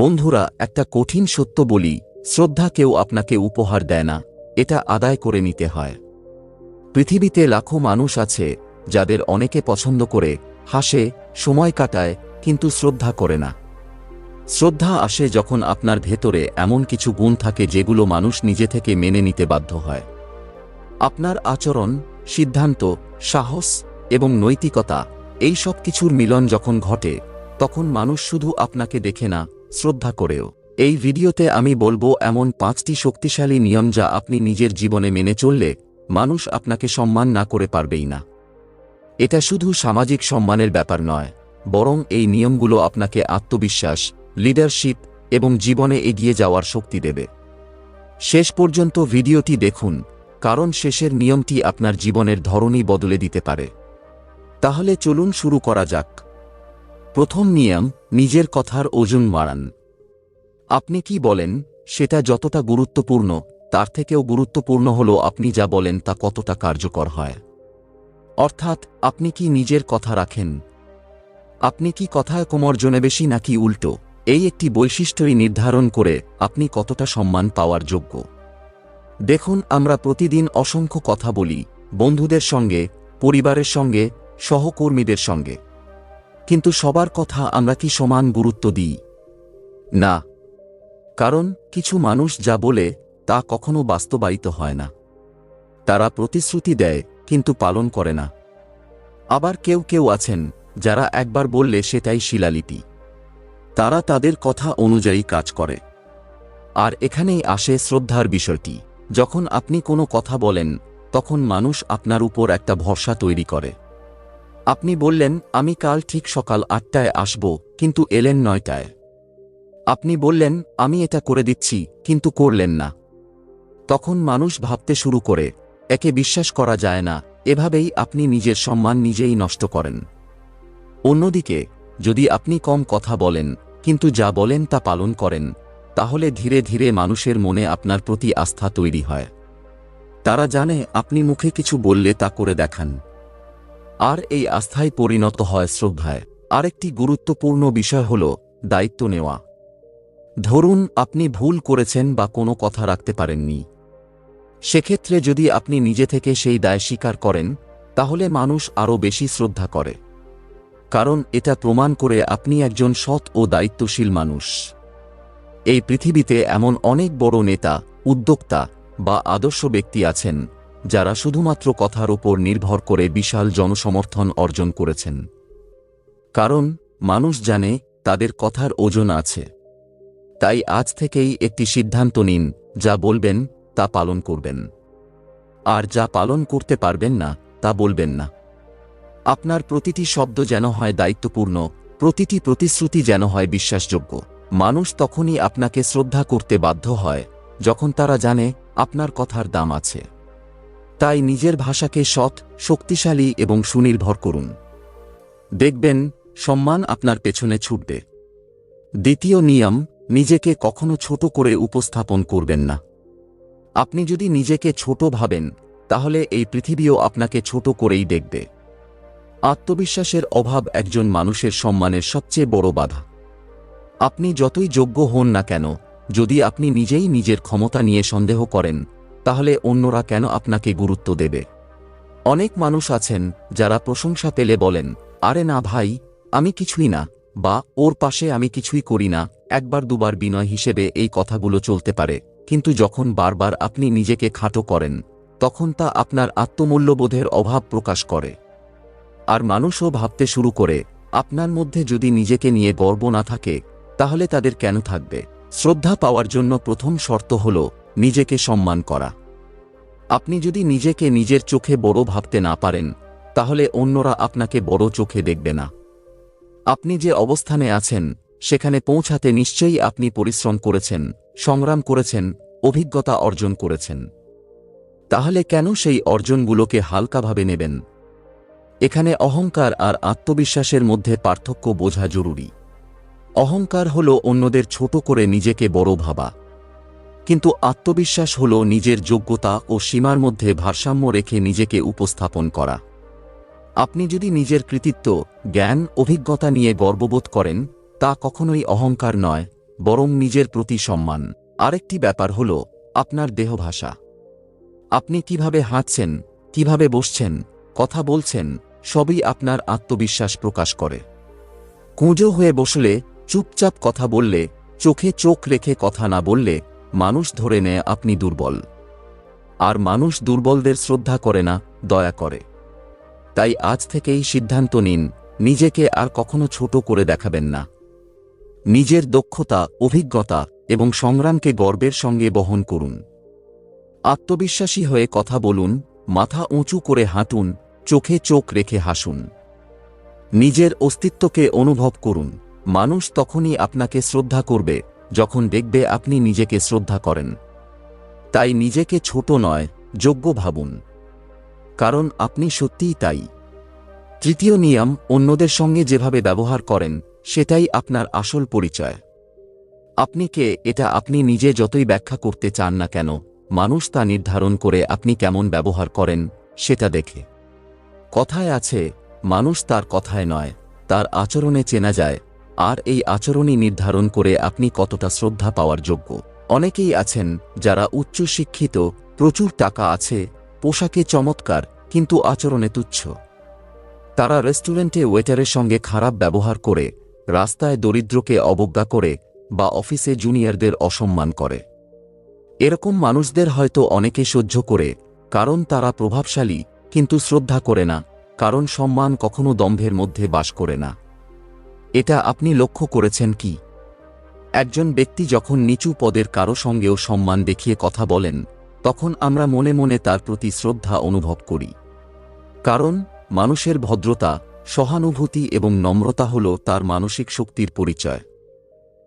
বন্ধুরা, একটা কঠিন সত্য বলি, শ্রদ্ধা কেউ আপনাকে উপহার দেয় না, এটা আদায় করে নিতে হয়। পৃথিবীতে লাখো মানুষ আছে, যাদের অনেকে পছন্দ করে, হাসে, সময় কাটায়, কিন্তু শ্রদ্ধা করে না। শ্রদ্ধা আসে যখন আপনার ভেতরে এমন কিছু গুণ থাকে যেগুলো মানুষ নিজে থেকে মেনে নিতে বাধ্য হয়। আপনার আচরণ, সিদ্ধান্ত, সাহস এবং নৈতিকতা, এই সব কিছুর মিলন যখন ঘটে, তখন মানুষ শুধু আপনাকে দেখে না শ্রদ্ধা করেও। এই ভিডিওতে আমি বলব এমন পাঁচটি শক্তিশালী নিয়ম যা আপনি নিজের জীবনে মেনে চললে মানুষ আপনাকে সম্মান না করে পারবেই না। এটা শুধু সামাজিক সম্মানের ব্যাপার নয়, বরং এই নিয়মগুলো আপনাকে আত্মবিশ্বাস, লিডারশিপ এবং জীবনে এগিয়ে যাওয়ার শক্তি দেবে। শেষ পর্যন্ত ভিডিওটি দেখুন, কারণ শেষের নিয়মটি আপনার জীবনের ধরনই বদলে দিতে পারে। তাহলে চলুন শুরু করা যাক। প্রথম নিয়ম, নিজের কথার ওজন বাড়ান। আপনি কি বলেন, সেটা যতটা গুরুত্বপূর্ণ, তার থেকেও গুরুত্বপূর্ণ হল আপনি যা বলেন তা কতটা কার্যকর হয়। অর্থাৎ, আপনি কি নিজের কথা রাখেন? আপনি কি কথায় কোমর জনে বেশি নাকি উল্টো? এই একটি বৈশিষ্ট্যই নির্ধারণ করে আপনি কতটা সম্মান পাওয়ার যোগ্য। দেখুন, আমরা প্রতিদিন অসংখ্য কথা বলি, বন্ধুদের সঙ্গে, পরিবারের সঙ্গে, সহকর্মীদের সঙ্গে। কিন্তু সবার কথা আমরা কি সমান গুরুত্ব দিই? না। কারণ কিছু মানুষ যা বলে, তা কখনো বাস্তবায়িত হয় না। তারা প্রতিশ্রুতি দেয়, কিন্তু পালন করে না। আবার কেউ কেউ আছেন, যারা একবার বললে সেটাই শিলালিপি। তারা তাদের কথা অনুযায়ী কাজ করে। আর এখানেই আসে শ্রদ্ধার বিষয়টি। যখন আপনি কোনো কথা বলেন, তখন মানুষ আপনার উপর একটা ভরসা তৈরি করে। আপনি বললেন, আমি কাল ঠিক সকাল আটটায় আসব, কিন্তু এলেন নয়টায়। আপনি বললেন, আমি এটা করে দিচ্ছি, কিন্তু করলেন না। তখন মানুষ ভাবতে শুরু করে, একে বিশ্বাস করা যায় না, এভাবেই আপনি নিজের সম্মান নিজেই নষ্ট করেন। অন্যদিকে, যদি আপনি কম কথা বলেন, কিন্তু যা বলেন তা পালন করেন, তাহলে ধীরে ধীরে মানুষের মনে আপনার প্রতি আস্থা তৈরি হয়। তারা জানে, আপনি মুখে কিছু বললে তা করে দেখান। আর এই আস্থায় পরিণত হয় শ্রদ্ধায়। আরেকটি গুরুত্বপূর্ণ বিষয় হল দায়িত্ব নেওয়া। ধরুন, আপনি ভুল করেছেন বা কোনো কথা রাখতে পারেননি। সেক্ষেত্রে যদি আপনি নিজে থেকে সেই দায় স্বীকার করেন, তাহলে মানুষ আরও বেশি শ্রদ্ধা করে। কারণ এটা প্রমাণ করে আপনি একজন সৎ ও দায়িত্বশীল মানুষ। এই পৃথিবীতে এমন অনেক বড় নেতা, উদ্যোক্তা বা আদর্শ ব্যক্তি আছেন যারা শুধুমাত্র কথার উপর নির্ভর করে বিশাল জনসমর্থন অর্জন করেছেন। কারণ, মানুষ জানে, তাদের কথার ওজন আছে। তাই আজ থেকেই একটি সিদ্ধান্ত নিন, যা বলবেন, তা পালন করবেন। আর যা পালন করতে পারবেন না, তা বলবেন না। আপনার প্রতিটি শব্দ যেন হয় দায়িত্বপূর্ণ, প্রতিটি প্রতিশ্রুতি যেন হয় বিশ্বাসযোগ্য। মানুষ তখনই আপনাকে শ্রদ্ধা করতে বাধ্য হয়, যখন তারা জানে, আপনার কথার দাম আছে। তাই নিজের ভাষাকে সৎ, শক্তিশালী এবং সুনির্ভর করুন। দেখবেন, সম্মান আপনার পেছনে ছুটবে। দ্বিতীয় নিয়ম, নিজেকে কখনো ছোট করে উপস্থাপন করবেন না। আপনি যদি নিজেকে ছোট ভাবেন, তাহলে এই পৃথিবীও আপনাকে ছোট করেই দেখবে। আত্মবিশ্বাসের অভাব একজন মানুষের সম্মানের সবচেয়ে বড় বাধা। আপনি যতই যোগ্য হন না কেন, যদি আপনি নিজেই নিজের ক্ষমতা নিয়ে সন্দেহ করেন তাহলে অন্যরা কেন আপনাকে গুরুত্ব দেবে? অনেক মানুষ আছেন যারা প্রশংসা পেলে বলেন, আরে না ভাই, আমি কিছুই না। বা, ওর পাশে আমি কিছুই করি না। একবার দুবার বিনয় হিসেবে এই কথাগুলো চলতে পারে। কিন্তু যখন বারবার আপনি নিজেকে খাটো করেন, তখন তা আপনার আত্মমূল্যবোধের অভাব প্রকাশ করে। আর মানুষও ভাবতে শুরু করে, আপনার মধ্যে যদি নিজেকে নিয়ে গর্ব না থাকে, তাহলে তাদের কেন থাকবে? শ্রদ্ধা পাওয়ার জন্য প্রথম শর্ত হল নিজেকে সম্মান করা। আপনি যদি নিজেকে নিজের চোখে বড় ভাবতে না পারেন, তাহলে অন্যরা আপনাকে বড় চোখে দেখবে না। আপনি যে অবস্থানে আছেন, সেখানে পৌঁছাতে নিশ্চয়ই আপনি পরিশ্রম করেছেন, সংগ্রাম করেছেন, অভিজ্ঞতা অর্জন করেছেন। তাহলে কেন সেই অর্জনগুলোকে হালকাভাবে নেবেন? এখানে অহংকার আর আত্মবিশ্বাসের মধ্যে পার্থক্য বোঝা জরুরি। অহংকার হল অন্যদের ছোট করে নিজেকে বড় ভাবা। কিন্তু আত্মবিশ্বাস হল নিজের যোগ্যতা ও সীমার মধ্যে ভারসাম্য রেখে নিজেকে উপস্থাপন করা। আপনি যদি নিজের কৃতিত্ব, জ্ঞান, অভিজ্ঞতা নিয়ে গর্ববোধ করেন, তা কখনোই অহংকার নয়, বরং নিজের প্রতি সম্মান। আরেকটি ব্যাপার হল আপনার দেহভাষা। আপনি কীভাবে হাঁটছেন, কীভাবে বসছেন, কথা বলছেন, সবই আপনার আত্মবিশ্বাস প্রকাশ করে। কুঁজো হয়ে বসলে, চুপচাপ কথা বললে, চোখে চোখ রেখে কথা না বললে মানুষ ধরে নেয় আপনি দুর্বল। আর মানুষ দুর্বলদের শ্রদ্ধা করে না, দয়া করে। তাই আজ থেকেই সিদ্ধান্ত নিন, নিজেকে আর কখনো ছোট করে দেখাবেন না। নিজের দক্ষতা, অভিজ্ঞতা এবং সংগ্রামকে গর্বের সঙ্গে বহন করুন। আত্মবিশ্বাসী হয়ে কথা বলুন, মাথা উঁচু করে হাঁটুন, চোখে চোখ রেখে হাসুন। নিজের অস্তিত্বকে অনুভব করুন। মানুষ তখনই আপনাকে শ্রদ্ধা করবে যখন দেখবে আপনি নিজেকে শ্রদ্ধা করেন। তাই নিজেকে ছোট নয়, যোগ্য ভাবুন। কারণ আপনি সত্যিই তাই। তৃতীয় নিয়ম, অন্যদের সঙ্গে যেভাবে ব্যবহার করেন, সেটাই আপনার আসল পরিচয়। আপনি কে, এটা আপনি নিজে যতই ব্যাখ্যা করতে চান না কেন, মানুষ তা নির্ধারণ করে আপনি কেমন ব্যবহার করেন, সেটা দেখে। কথায় আছে, মানুষ তার কথায় নয়, তার আচরণে চেনা যায় আর এই আচরণই নির্ধারণ করে আপনি কতটা শ্রদ্ধা পাওয়ার যোগ্য। অনেকেই আছেন যারা উচ্চ শিক্ষিত, প্রচুর টাকা আছে, পোশাকে চমৎকার, কিন্তু আচরণে তুচ্ছ। তারা রেস্টুরেন্টে ওয়েটারের সঙ্গে খারাপ ব্যবহার করে, রাস্তায় দরিদ্রকে অবজ্ঞা করে বা অফিসে জুনিয়রদের অসম্মান করে। এরকম মানুষদের হয়তো অনেকে সহ্য করে, কারণ তারা প্রভাবশালী, কিন্তু শ্রদ্ধা করে না, কারণ সম্মান কখনো দম্ভের মধ্যে বাস করে না। এটা আপনি লক্ষ্য করেছেন কি? একজন ব্যক্তি যখন নিচু পদের কারও সঙ্গেও সম্মান দেখিয়ে কথা বলেন, তখন আমরা মনে মনে তার প্রতি শ্রদ্ধা অনুভব করি। কারণ, মানুষের ভদ্রতা, সহানুভূতি এবং নম্রতা হল তার মানসিক শক্তির পরিচয়।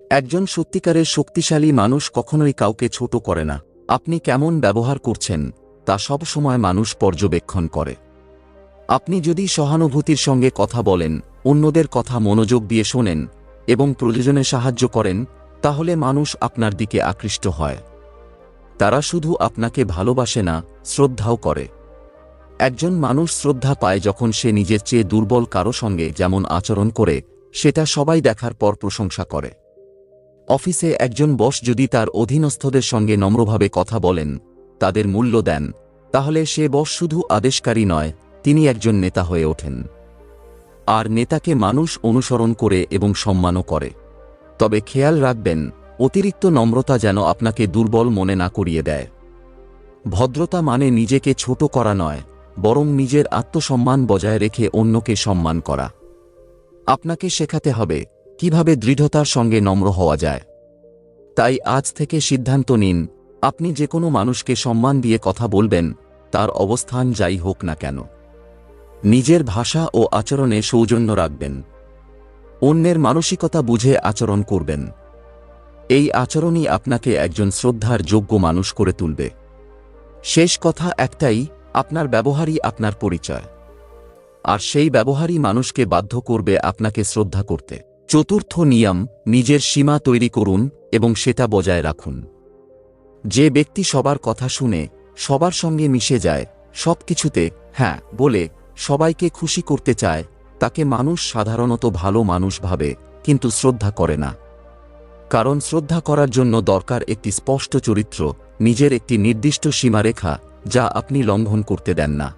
একজন সত্যিকারের শক্তিশালী মানুষ কখনোই কাউকে ছোট করে না। আপনি কেমন ব্যবহার করছেন, তা সব সময় মানুষ পর্যবেক্ষণ করে। আপনি যদি সহানুভূতির সঙ্গে কথা বলেন অন্যদের কথা মনোযোগ দিয়ে শোনেন এবং প্রয়োজনে সাহায্য করেন, তাহলে মানুষ আপনার দিকে আকৃষ্ট হয়। তারা শুধু আপনাকে ভালোবাসে না, শ্রদ্ধাও করে। একজন মানুষ শ্রদ্ধা পায় যখন সে নিজের চেয়ে দুর্বল কারও সঙ্গে যেমন আচরণ করে, সেটা সবাই দেখার পর প্রশংসা করে। অফিসে একজন বস যদি তার অধীনস্থদের সঙ্গে নম্রভাবে কথা বলেন, তাদের মূল্য দেন, তাহলে সে বস শুধু আদেশকারী নয়, তিনি একজন নেতা হয়ে ওঠেন। আর নেতাকে মানুষ অনুসরণ করে এবং সম্মানও করে। তবে খেয়াল রাখবেন, অতিরিক্ত নম্রতা যেন আপনাকে দুর্বল মনে না করিয়ে দেয়। ভদ্রতা মানে নিজেকে ছোট করা নয়, বরং নিজের আত্মসম্মান বজায় রেখে অন্যকে সম্মান করা। আপনাকে শেখাতে হবে, কীভাবে দৃঢ়তার সঙ্গে নম্র হওয়া যায়। তাই আজ থেকে সিদ্ধান্ত নিন, আপনি যে কোনো মানুষকে সম্মান দিয়ে কথা বলবেন, তার অবস্থান যাই হোক না কেন। নিজের ভাষা ও আচরণে সৌজন্য রাখবেন। অন্যের মানসিকতা বুঝে আচরণ করবেন। এই আচরণই আপনাকে একজন শ্রদ্ধার যোগ্য মানুষ করে তুলবে। শেষ কথা একটাই, আপনার ব্যবহারই আপনার পরিচয়। আর সেই ব্যবহারই মানুষকে বাধ্য করবে আপনাকে শ্রদ্ধা করতে। চতুর্থ নিয়ম, নিজের সীমা তৈরি করুন এবং সেটা বজায় রাখুন। যে ব্যক্তি সবার কথা শুনে, সবার সঙ্গে মিশে যায় সব কিছুতে হ্যাঁ বলে সবাইকে খুশি করতে চায়, তাকে মানুষ সাধারণত ভালো মানুষ ভাবে, কিন্তু শ্রদ্ধা করে না। কারণ শ্রদ্ধা করার জন্য দরকার একটি স্পষ্ট চরিত্র, নিজের একটি নির্দিষ্ট সীমারেখা, যা আপনি লঙ্ঘন করতে দেন না।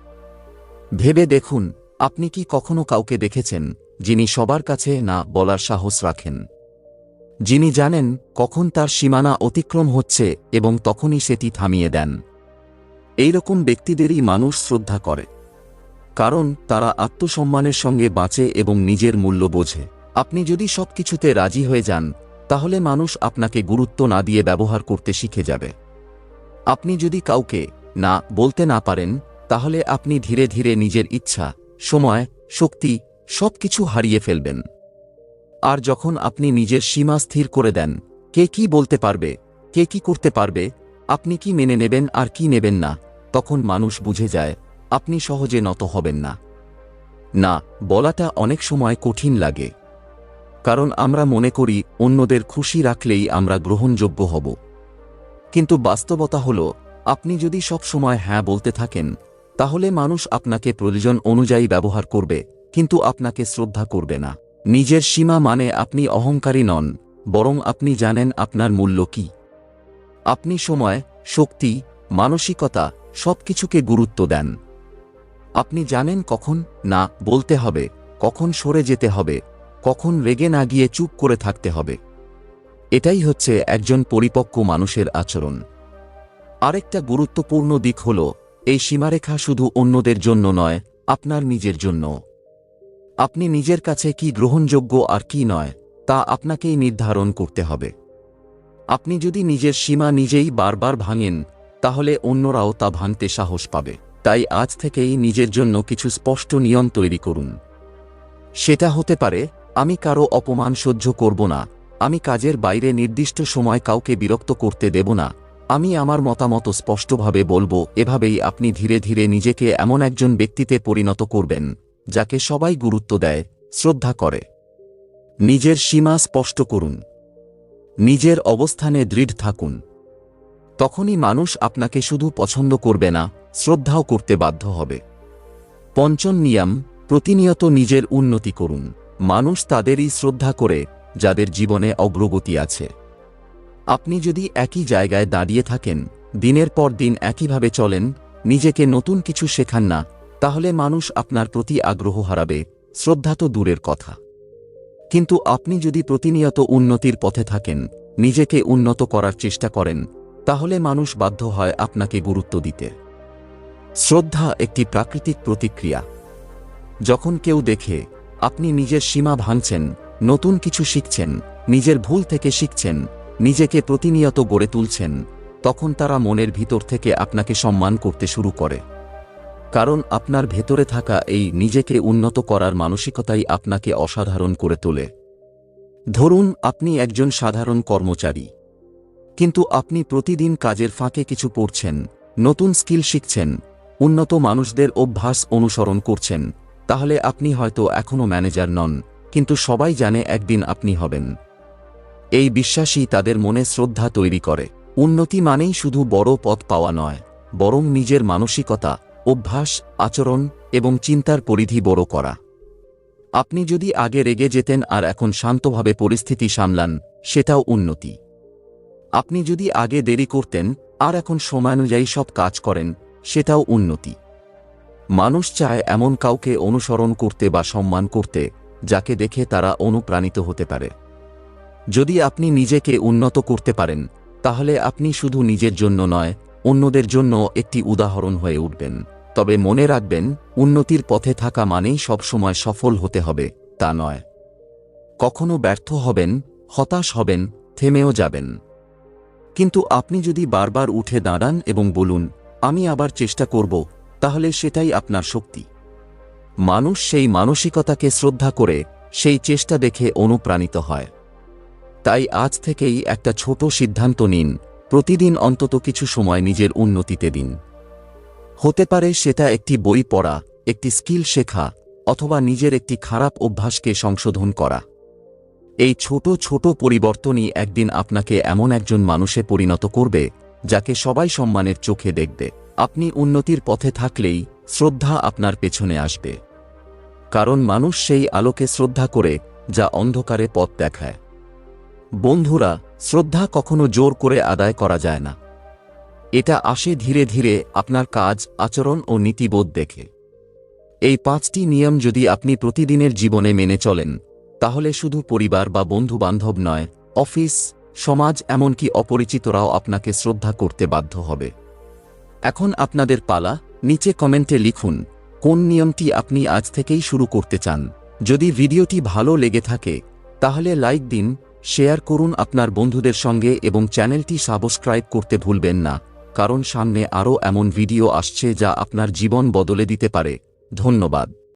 ভেবে দেখুন, আপনি কি কখনো কাউকে দেখেছেন, যিনি সবার কাছে না বলার সাহস রাখেন? যিনি জানেন কখন তার সীমানা অতিক্রম হচ্ছে এবং তখনই সেটি থামিয়ে দেন। এইরকম ব্যক্তিদেরই মানুষ শ্রদ্ধা করে। কারণ তারা আত্মসম্মানের সঙ্গে বাঁচে এবং নিজের মূল্য বোঝে। আপনি যদি সবকিছুতে রাজি হয়ে যান, তাহলে মানুষ আপনাকে গুরুত্ব না দিয়ে ব্যবহার করতে শিখে যাবে। আপনি যদি কাউকে না বলতে না পারেন, তাহলে আপনি ধীরে ধীরে নিজের ইচ্ছা, সময়, শক্তি, সবকিছু হারিয়ে ফেলবেন। আর যখন আপনি নিজের সীমা স্থির করে দেন, কে কি বলতে পারবে, কে কি করতে পারবে, আপনি কি মেনে নেবেন আর কি নেবেন না, তখন মানুষ বুঝে যায় আপনি সহজে নত হবেন না। না, বলাটা অনেক সময় কঠিন লাগে। কারণ আমরা মনে করি, অন্যদের খুশি রাখলেই আমরা গ্রহণযোগ্য হব। কিন্তু বাস্তবতা হল, আপনি যদি সব সময় হ্যাঁ বলতে থাকেন, তাহলে মানুষ আপনাকে প্রয়োজন অনুযায়ী ব্যবহার করবে, কিন্তু আপনাকে শ্রদ্ধা করবে না। নিজের সীমা মানে আপনি অহংকারী নন, বরং আপনি জানেন আপনার মূল্য কি। আপনি সময়, শক্তি, মানসিকতা সবকিছুকে গুরুত্ব দেন। আপনি জানেন কখন? না, বলতে হবে। কখন সরে যেতে হবে? কখন রেগে না গিয়ে চুপ করে থাকতে হবে? এটাই হচ্ছে একজন পরিপক্ক মানুষের আচরণ। আরেকটা গুরুত্বপূর্ণ দিক হল, এই সীমারেখা শুধু অন্যদের জন্য নয়, আপনার নিজের জন্য। আপনি নিজের কাছে কি গ্রহণযোগ্য আর কি নয়, তা আপনাকেই নির্ধারণ করতে হবে। আপনি যদি নিজের সীমা নিজেই বারবার ভাঙেন, তাহলে অন্যরাও তা ভাঙতে সাহস পাবে। তাই আজ থেকেই নিজের জন্য কিছু স্পষ্ট নিয়ম তৈরি করুন। সেটা হতে পারে, আমি কারও অপমান সহ্য করব না, আমি কাজের বাইরে নির্দিষ্ট সময় কাউকে বিরক্ত করতে দেব না, আমি আমার মতামত স্পষ্টভাবে বলব, এভাবেই আপনি ধীরে ধীরে নিজেকে এমন একজন ব্যক্তিতে পরিণত করবেন, যাকে সবাই গুরুত্ব দেয়, শ্রদ্ধা করে। নিজের সীমা স্পষ্ট করুন। নিজের অবস্থানে দৃঢ় থাকুন। তখনই মানুষ আপনাকে শুধু পছন্দ করবে না শ্রদ্ধাও করতে বাধ্য হবে। পঞ্চম নিয়ম, প্রতিনিয়ত নিজের উন্নতি করুন। মানুষ তাদেরই শ্রদ্ধা করে, যাদের জীবনে অগ্রগতি আছে। আপনি যদি একই জায়গায় দাঁড়িয়ে থাকেন, দিনের পর দিন একইভাবে চলেন, নিজেকে নতুন কিছু শেখান না, তাহলে মানুষ আপনার প্রতি আগ্রহ হারাবে, শ্রদ্ধা তো দূরের কথা। কিন্তু আপনি যদি প্রতিনিয়ত উন্নতির পথে থাকেন, নিজেকে উন্নত করার চেষ্টা করেন, তাহলে মানুষ বাধ্য হয় আপনাকে গুরুত্ব দিতে। শ্রদ্ধা একটি প্রাকৃতিক প্রতিক্রিয়া। যখন কেউ দেখে, আপনি নিজের সীমা ভাঙছেন, নতুন কিছু শিখছেন, নিজের ভুল থেকে শিখছেন, নিজেকে প্রতিনিয়ত গড়ে তুলছেন, তখন তারা মনের ভিতর থেকে আপনাকে সম্মান করতে শুরু করে। কারণ আপনার ভেতরে থাকা এই নিজেকে উন্নত করার মানসিকতাই আপনাকে অসাধারণ করে তোলে। ধরুন, আপনি একজন সাধারণ কর্মচারী। কিন্তু আপনি প্রতিদিন কাজের ফাঁকে কিছু পড়ছেন নতুন স্কিল শিখছেন উন্নত মানুষদের অভ্যাস অনুসরণ করছেন, তাহলে আপনি হয়তো এখনও ম্যানেজার নন, কিন্তু সবাই জানে একদিন আপনি হবেন। এই বিশ্বাসই তাদের মনে শ্রদ্ধা তৈরি করে। উন্নতি মানেই শুধু বড় পথ পাওয়া নয়, বরং নিজের মানসিকতা, অভ্যাস, আচরণ এবং চিন্তার পরিধি বড় করা। আপনি যদি আগে রেগে যেতেন আর এখন শান্তভাবে পরিস্থিতি সামলান, সেটাও উন্নতি। আপনি যদি আগে দেরি করতেন, আর এখন সময়ানুযায়ী সব কাজ করেন সেটাও উন্নতি। মানুষ চায় এমন কাউকে অনুসরণ করতে বা সম্মান করতে, যাকে দেখে তারা অনুপ্রাণিত হতে পারে। যদি আপনি নিজেকে উন্নত করতে পারেন, তাহলে আপনি শুধু নিজের জন্য নয়, অন্যদের জন্য একটি উদাহরণ হয়ে উঠবেন। তবে মনে রাখবেন, উন্নতির পথে থাকা মানেই সবসময় সফল হতে হবে, তা নয়। কখনো ব্যর্থ হবেন, হতাশ হবেন, থেমেও যাবেন। কিন্তু আপনি যদি বারবার উঠে দাঁড়ান এবং বলুন আমি আবার চেষ্টা করব, তাহলে সেটাই আপনার শক্তি। মানুষ সেই মানসিকতাকে শ্রদ্ধা করে, সেই চেষ্টা দেখে অনুপ্রাণিত হয়। তাই আজ থেকেই একটা ছোট সিদ্ধান্ত নিন, প্রতিদিন অন্তত কিছু সময় নিজের উন্নতিতে দিন। হতে পারে সেটা একটি বই পড়া, একটি স্কিল শেখা, অথবা নিজের একটি খারাপ অভ্যাসকে সংশোধন করা। এই ছোট ছোট পরিবর্তনই একদিন আপনাকে এমন একজন মানুষে পরিণত করবে যাকে সবাই সম্মানের চোখে দেখবে। আপনি উন্নতির পথে থাকলেই শ্রদ্ধা আপনার পেছনে আসবে। কারণ মানুষ সেই আলোকে শ্রদ্ধা করে, যা অন্ধকারে পথ দেখায়। বন্ধুরা, শ্রদ্ধা কখনো জোর করে আদায় করা যায় না। এটা আসে ধীরে ধীরে আপনার কাজ, আচরণ ও নীতিবোধ দেখে। এই পাঁচটি নিয়ম যদি আপনি প্রতিদিনের জীবনে মেনে চলেন, তাহলে শুধু পরিবার বা বন্ধু বান্ধব নয়, অফিস সমাজ এমনকি অপরিচিতরাও আপনাকে শ্রদ্ধা করতে বাধ্য হবে। এখন আপনাদের পালা, নিচে কমেন্টে লিখুন, কোন নিয়মটি আপনি আজ থেকেই শুরু করতে চান? যদি ভিডিওটি ভালো লেগে থাকে, তাহলে লাইক দিন, শেয়ার করুন আপনার বন্ধুদের সঙ্গে এবং চ্যানেলটি সাবস্ক্রাইব করতে ভুলবেন না, কারণ সামনে আরও এমন ভিডিও আসছে যা আপনার জীবন বদলে দিতে পারে। ধন্যবাদ।